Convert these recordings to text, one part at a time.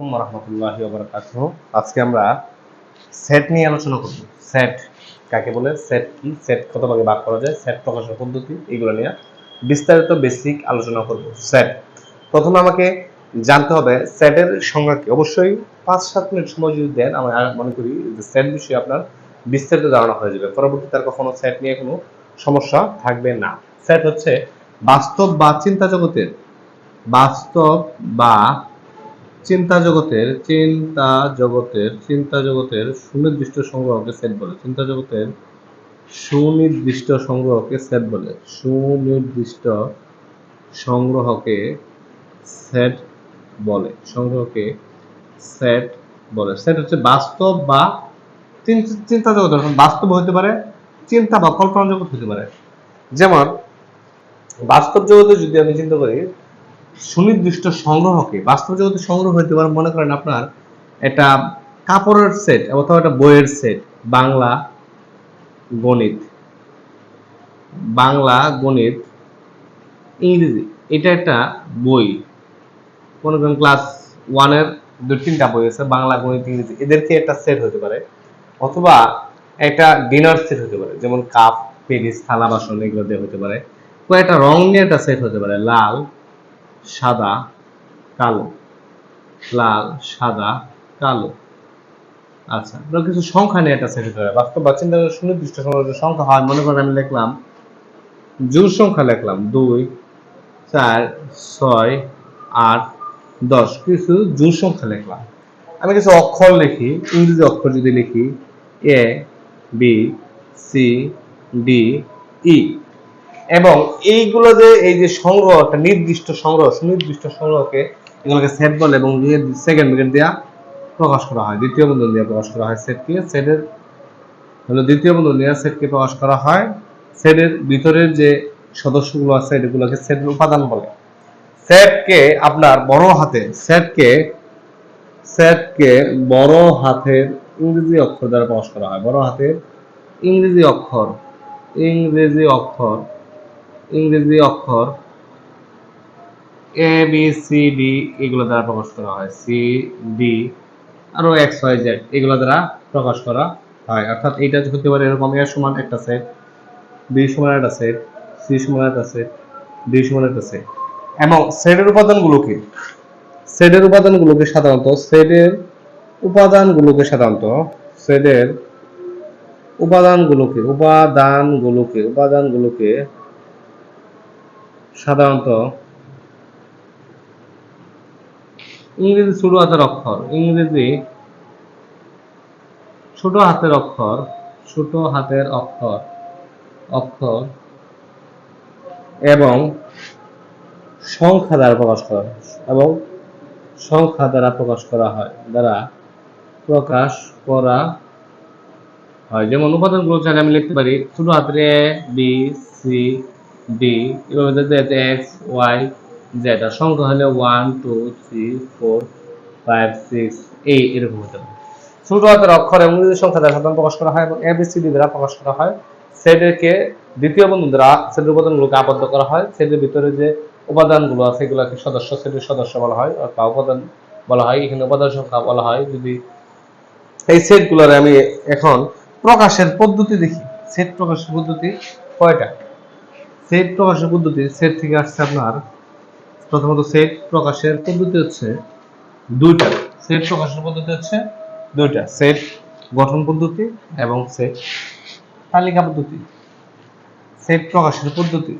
আলাইকুম আজকে আমরা সেট নিয়ে আলোচনা করব। সেট কাকে বলে? সেট কি? সেট করা যায়? সেট প্রকাশের পদ্ধতি, এগুলো নিয়ে বিস্তারিত বেসিক আলোচনা করব। সেট প্রথমে আমাকে জানতে হবে সেটের সংজ্ঞা কি? অবশ্যই পাঁচ, সাত মিনিট সময় যদি দেন, আমি মনে করি যে সেট বিষয়ে আপনার বিস্তারিত ধারণা হয়ে যাবে। পরবর্তীতে আর কখনো সেট নিয়ে কোনো সমস্যা থাকবে না। সেট হচ্ছে বাস্তব বা চিন্তা জগতের। বাস্তব বা চিন্তা জগতের চিন্তা জগতের চিন্তা জগতের সুনির্দিষ্ট সংগ্রহকে সেট বলে। চিন্তা জগতের সুনির্দিষ্ট সংগ্রহকে সেট বলে। সুনির্দিষ্ট সংগ্রহকে সেট বলে। সংগ্রহকে সেট বলে। সেট হচ্ছে বাস্তব বা চিন- চিন্তা জগৎ বাস্তব হতে পারে, চিন্তা বা কল্পনা জগৎ হতে পারে। যেমন বাস্তব জগতে যদি আমি চিন্তা করি সুনির্দিষ্ট সংগ্রহকে, বাস্তব জগতে সংগ্রহ হইতে পারে, মনে করেন আপনার এটা কাপড়ের সেট অথবা একটা বইয়ের সেট বাংলা গণিত বাংলা গণিত, ইংরেজি, এটা একটা বই। মনে করেন ক্লাস ওয়ানের দু তিনটা বই আছে, বাংলা গণিত, ইংরেজি, এদেরকে একটা সেট হতে পারে। অথবা একটা ডিনার সেট হতে পারে, যেমন কাপ পেরিস থালা, বাসন, এগুলো দিয়ে হতে পারে। কয়েকটা রং নিয়ে একটা সেট হতে পারে, লাল। সাদা, কালো। লাল, সাদা, কালো। আচ্ছা এবার কিছু সংখ্যা নিয়ে একটা সেট পারে বাস্তব বা চিন্তা সুনির্দিষ্ট সংখ্যা হয়, মনে করেন আমি লিখলাম জোর সংখ্যা লিখলাম, দুই, চার, ছয়, আট, দশ। কিছু জোর সংখ্যা লিখলাম। আমি কিছু অক্ষর লিখি, ইংরেজি অক্ষর যদি লিখি, A, B, C, D, E. এবং এইগুলো যে, এই যে সংগ্রহ, একটা নির্দিষ্ট সংগ্রহ, সুনির্দিষ্ট সংগ্রহকে এগুলোকে সেট বলে এবং সেকেন্ড ব্রেকেট দেওয়া প্রকাশ করা হয়, দ্বিতীয় বন্ধন দিয়ে প্রকাশ করা হয় সেটকে সেটের হলো দ্বিতীয় বন্ধন দিয়ে সেটকে প্রকাশ করা হয়। সেটের ভিতরের যে সদস্যগুলো আছে, এগুলোকে সেটের উপাদান বলে। সেটকে আপনার বড় হাতে সেটকে সেটকে বড় হাতের ইংরেজি অক্ষর দ্বারা প্রকাশ করা হয়। বড় হাতের ইংরেজি অক্ষর ইংরেজি অক্ষর ইংরেজি অক্ষর এ বি সি ডি এগুলো দ্বারা প্রকাশ করা হয়। সি ডি আরও এক্স ওয়াই জেড এগুলো দ্বারা প্রকাশ করা হয়। অর্থাৎ এইটা হতে পারে এরকম এ সমান একটা সেট বি সমান একটা সেট সি সমান একটা সেট ডি সমান একটা সেট এবং সেটের উপাদানগুলো কি? সেটের উপাদানগুলোকে সাধারণত সেটের উপাদানগুলোকে সাধারণত সেটের উপাদানগুলোকে উপাদানগুলোকে উপাদানগুলোকে সাধারণত ইংরেজি ছোট হাতের অক্ষর, ইংরেজি ছোট হাতের অক্ষর, ছোট হাতের অক্ষর অক্ষর এবং সংখ্যা দ্বারা প্রকাশ করা এবং সংখ্যা দ্বারা প্রকাশ করা হয়, দ্বারা প্রকাশ করা হয়। যেমন উপাদানগুলো চাইলে আমি লিখতে পারি ছোট হাতের এ বি সি ডি এভাবে যাতে এক্স ওয়াই জেড আর সংখ্যা হলে one two three four five six এই এরকম হতে পারে। ছোট হাতের অক্ষর এবং সংখ্যা দ্বারা সাধারণত প্রকাশ করা হয় এবং এবিসিডি দ্বারা প্রকাশ করা হয়। সেটকে দ্বিতীয় বন্ধু দ্বারা সেটের উপাদানগুলোকে আবদ্ধ করা হয়। সেটের ভিতরে যে উপাদানগুলো আছে, এগুলোকে সদস্য সেটের সদস্য বলা হয় অথবা উপাদান বলা হয়। এখানে উপাদান সংখ্যা বলা হয়। যদি এই সেটগুলোর আমি এখন প্রকাশের পদ্ধতি দেখি। সেট প্রকাশের পদ্ধতি কয়টা? সেট প্রকাশের পদ্ধতি সেট থেকে আসছে আপনার, প্রথমত সেট প্রকাশের পদ্ধতি হচ্ছে দুইটা। সেট প্রকাশের পদ্ধতি হচ্ছে দুইটা। সেট গঠন পদ্ধতি এবং সেট তালিকা পদ্ধতি। সেট প্রকাশের পদ্ধতি।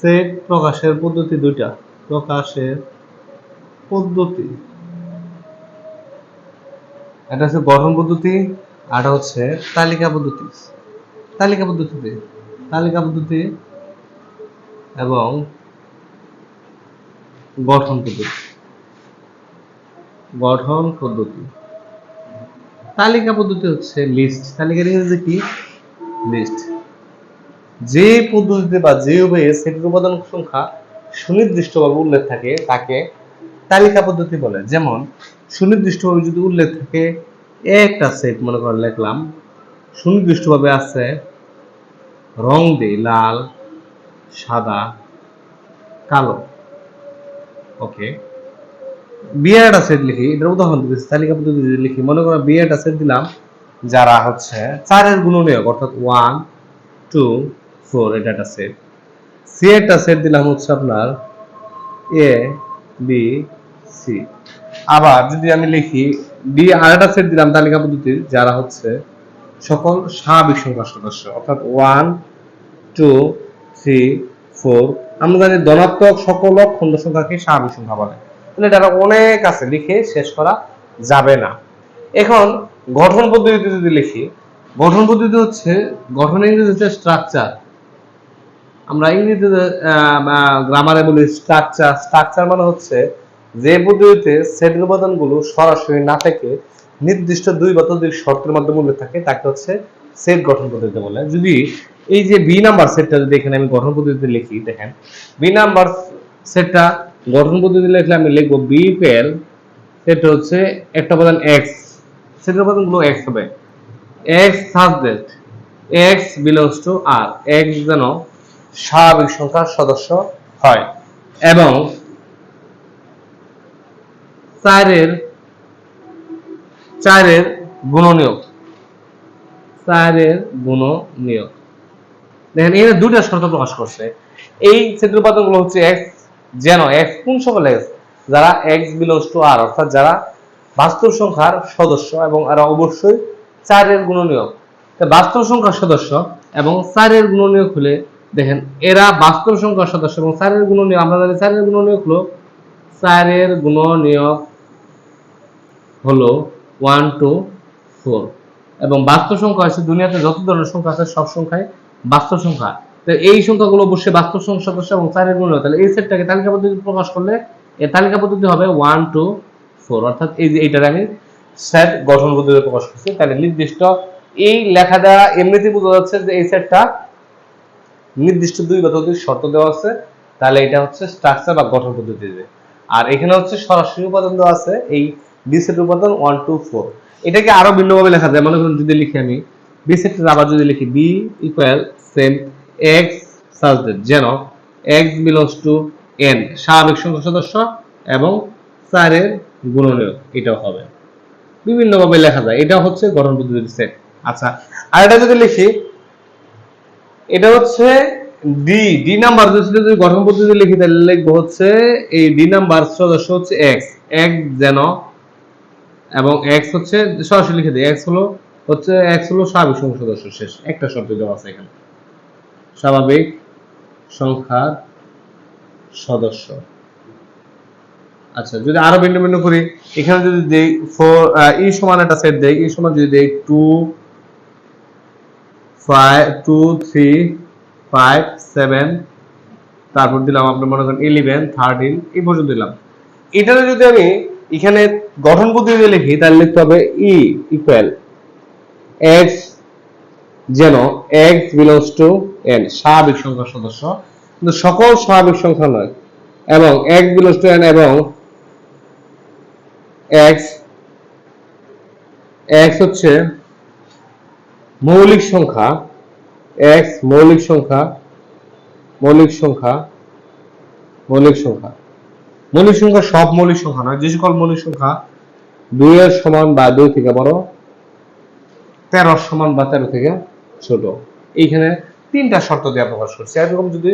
সেট প্রকাশের পদ্ধতি দুইটা। প্রকাশের পদ্ধতি। এটা হচ্ছে গঠন পদ্ধতি, আর হচ্ছে তালিকা পদ্ধতি। তালিকা পদ্ধতিতে তালিকা পদ্ধতি এবং গঠন পদ্ধতি। গঠন পদ্ধতি। তালিকা পদ্ধতি হচ্ছে লিস্ট তালিকার ইংরেজি কি? লিস্ট যে পদ্ধতিতে বা যে উপায়ে সেটের উপাদান সংখ্যা সুনির্দিষ্টভাবে উল্লেখ থাকে, তাকে তালিকা পদ্ধতি বলে। যেমন, সুনির্দিষ্টভাবে যদি উল্লেখ থাকে, একটা সেট মনে করেন লিখলাম, সুনির্দিষ্টভাবে আছে রং দেই লাল, সাদা, কালো। ওকে। বি একটা সেট লিখি, এটার উদাহরণ দিতেছি তালিকা পদ্ধতি যদি লিখি, মনে করো বি একটা সেট দিলাম, যারা হচ্ছে চারের গুণনীয়ক, অর্থাৎ ওয়ান টু ফোর এটা একটা সেট সি একটা সেট দিলাম হচ্ছে আপনার এ বি সি আবার যদি আমি লিখি ডি আরেকটা সেট দিলাম তালিকা পদ্ধতির যারা হচ্ছে সকল স্বাভাবিক সংখ্যার সদস্য, অর্থাৎ ওয়ান টু থ্রি ফোর আমরা জানি ধনাত্মক সকল খণ্ড সংখ্যাকে স্বাভাবিক সংখ্যা বলে। তাহলে এটা অনেক আছে, লিখে শেষ করা যাবে না। এখন গঠন পদ্ধতিতে যদি লিখি, গঠন পদ্ধতি হচ্ছে, গঠন ইংরেজি হচ্ছে স্ট্রাকচার আমরা ইংরেজিতে গ্রামারে বলি স্ট্রাকচার স্ট্রাকচার মানে হচ্ছে যে পদ্ধতিতে সেটের উপাদানগুলো সরাসরি না থেকে নির্দিষ্ট দুই বা ততোধিক শর্তের মাধ্যমে উল্লেখ থাকে, তাকে হচ্ছে সেট গঠন পদ্ধতি বলে যদি এই যে বি নাম্বার সেটটা যদি এখানে আমি গঠন পদ্ধতিতে লিখি, দেখেন বি নাম্বার সেটটা গঠন পদ্ধতি লিখলে আমি লিখব বি পেল সেটা হচ্ছে একটা উপাদান এক্স সেটের উপাদানগুলো এক্স হবে। X subject X belongs to R X যেন স্বাভাবিক সংখ্যার সদস্য হয়। এবং চারের চারের গুণনীয়ক। চারের গুণনীয়ক। দেখেন এখানে দুইটা শর্ত প্রকাশ করছে। এই সেটের উপাদানগুলো হচ্ছে এক্স যেন এক্স কোন সকল এক্স যারা এক্স বিলংস টু আর অর্থাৎ যারা বাস্তব সংখ্যার সদস্য এবং এরা অবশ্যই চারের গুণনীয়ক। বাস্তব সংখ্যার সদস্য এবং চারের গুণনীয়ক হলে, দেখেন, এরা বাস্তব সংখ্যার সদস্য এবং চারের গুণনীয়ক, আমরা জানি চারের গুণনীয়ক হলো, চারের গুণনীয়ক হলো ওয়ান টু ফোর এবং বাস্তব সংখ্যা আছে দুনিয়াতে যত ধরনের সংখ্যা আছে, সব সংখ্যায় বাস্তব সংখ্যা। তো এই সংখ্যাগুলো অবশ্যই বাস্তব সংখ্যা সদস্য এবং চারের গুণ তাহলে এই সেটটাকে তালিকা পদ্ধতি প্রকাশ করলে এই তালিকা পদ্ধতি হবে ওয়ান টু ফোর অর্থাৎ এই যে এইটার আমি সেট গঠন পদ্ধতি প্রকাশ করছি। তাহলে নির্দিষ্ট এই লেখা দ্বারা এমনিতেই বোঝা যাচ্ছে যে এই সেটটা নির্দিষ্ট দুই বা ততোধিক শর্ত দেওয়া আছে। তাহলে এটা হচ্ছে স্ট্রাকচার বা গঠন পদ্ধতিতে। আর এখানে হচ্ছে সরাসরি উপাদান দেওয়া আছে এই বি সেটের উপাদান ওয়ান টু ফোর এটাকে আরও ভিন্নভাবে লেখা যায়। মনে করুন যদি লিখি আমি আবার যদি লিখি B equal same X subject যেন এক্স বিলংস টু এন স্বাভাবিক সংখ্যা সদস্য এবং চারের গুণনীয়ক এটাও হবে। বিভিন্নভাবে লেখা যায়। এটা হচ্ছে গঠন পদ্ধতির সেট আচ্ছা আর এটা যদি লিখি, এটা হচ্ছে ডি ডি নাম্বার যদি গঠন পদ্ধতি লিখি, তাহলে লিখব হচ্ছে এই ডি নাম্বার সদস্য হচ্ছে এক্স এক্স যেন এবং এক্স হচ্ছে সরাসরি লিখে দিই। এক্স হলো হচ্ছে এক্স হলো স্বাভাবিক সংখ্যা সদস্য শেষ। একটা শর্ত দেওয়া আছে এখানে। স্বাভাবিক সংখ্যার সদস্য। আচ্ছা যদি আরও ভিন্ন ভিন্ন করি, এখানে যদি দেই ফোর ই সমান একটা সেট দেই ই সমান যদি দেই two five two three five seven তারপর দিলাম আপনার মনে করেন ইলেভেন থার্টিন এই পর্যন্ত দিলাম। এটাতে যদি আমি এখানে গঠন পদ্ধতিতে লিখি, তাহলে লিখতে হবে ই ইকুয়াল এক্স যেন এক্স বিলংস টু এন স্বাভাবিক সংখ্যার সদস্য। কিন্তু সকল স্বাভাবিক সংখ্যা নয়, এবং এক্স বিলংস টু এন এবং এক্স এক্স হচ্ছে মৌলিক সংখ্যা এক্স মৌলিক সংখ্যা মৌলিক সংখ্যা মৌলিক সংখ্যা। মৌলিক সংখ্যা সব মৌলিক সংখ্যা নয়, যে সকল মৌলিক সংখ্যা দুই এর সমান বা দুই থেকে বড় তেরো সমান বা তেরো থেকে ছোট। এইখানে তিনটা শর্ত দেওয়া প্রকাশ করছে। এরকম যদি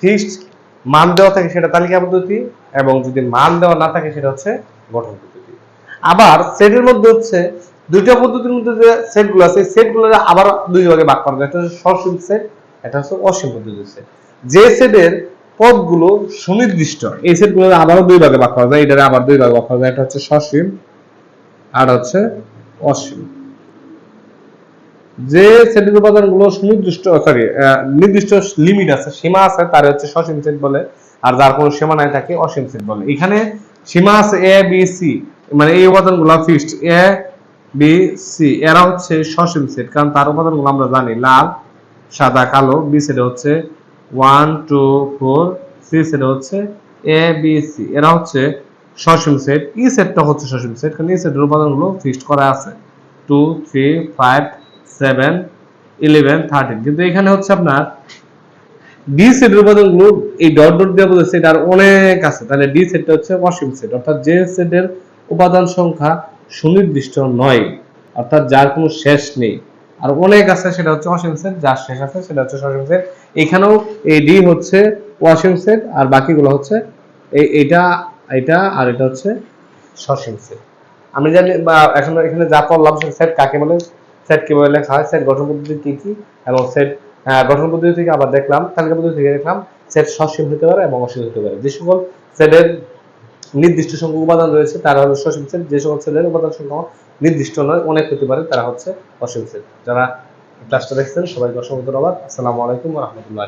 ফিক্সড মান দেওয়া থাকে সেটা তালিকা পদ্ধতি এবং যদি মান দেওয়া না থাকে সেটা হচ্ছে গঠন পদ্ধতি। আবার সেটের মধ্যে হচ্ছে দুইটা পদ্ধতির মধ্যে যে সেটগুলো আছে সেটগুলো আবার দুই ভাগে ভাগ করা যায়। একটা হচ্ছে সসীম সেট এটা হচ্ছে অসীম পদ্ধতির সেট যে সেটের পদগুলো সুনির্দিষ্ট। এই সেটগুলো আবারও দুই ভাগে ভাগ করা যায়। এটারে আবার দুই ভাগে ভাগ করা যায়। এটা হচ্ছে সসীম, আর হচ্ছে অসীম। যে সেটের উপাদানগুলো সুনির্দিষ্ট সরি নির্দিষ্ট লিমিট আছে, সীমা আছে, তার হচ্ছে সসীম সেট বলে। আর যার কোনো সীমা নাই তাকে অসীম সেট বলে। এখানে সীমা আছে এ বি সি মানে এই উপাদানগুলো ফিক্সড এ বি সি এরা হচ্ছে সসীম সেট কারণ তার উপাদানগুলো আমরা জানি, লাল, সাদা, কালো। বি সেটে হচ্ছে ওয়ান, টু, ফোর, সি সেটে হচ্ছে এ, বি, সি। এরা হচ্ছে সসীম সেট। ই সেটটা হচ্ছে সসীম সেট। কারণ ই সেটের উপাদানগুলো ফিক্সড করা আছে। Two, three, five, seven, eleven, thirteen. কিন্তু এখানে হচ্ছে আপনার ডি সেটের উপাদানগুলো এই ডট ডট দিয়ে বোঝাচ্ছে সেট আর অনেক আছে। তাহলে ডি সেটটা হচ্ছে অসীম সেট। অর্থাৎ যে সেটের উপাদান সংখ্যা সুনির্দিষ্ট নয়, অর্থাৎ যার কোনো শেষ নেই। আর অনেক আছে সেটা হচ্ছে অসীম সেট। যার শেষ আছে সেটা হচ্ছে সসীম সেট। এখানেও এই ডি হচ্ছে অসীম সেট আর বাকিগুলো হচ্ছে এটা এটা আর এটা হচ্ছে সসীম সেট। আমি জানি, বা এখন এখানে যা পড়লাম সেট কাকে বলে, সেট কীভাবে লেখা হয়, সেট গঠন পদ্ধতি কি কি, এবং সেট গঠন পদ্ধতি থেকে আবার দেখলাম, তালিকা পদ্ধতি থেকে দেখলাম, সেট সসীম হতে পারে এবং অসীম হতে পারে। যে সকল সেটের নির্দিষ্ট সংখ্যক উপাদান রয়েছে, তারা হলো সসীম সেট। যে সকল সেটের উপাদান সংখ্যা নির্দিষ্ট নয়, অনেক হতে পারে, তারা হচ্ছে অসীম সেট। যারা ক্লাসটা দেখছেন? সবাইকে অসংখ্য ধন্যবাদ। আসসালামু আলাইকুম রহমতুল্লাহ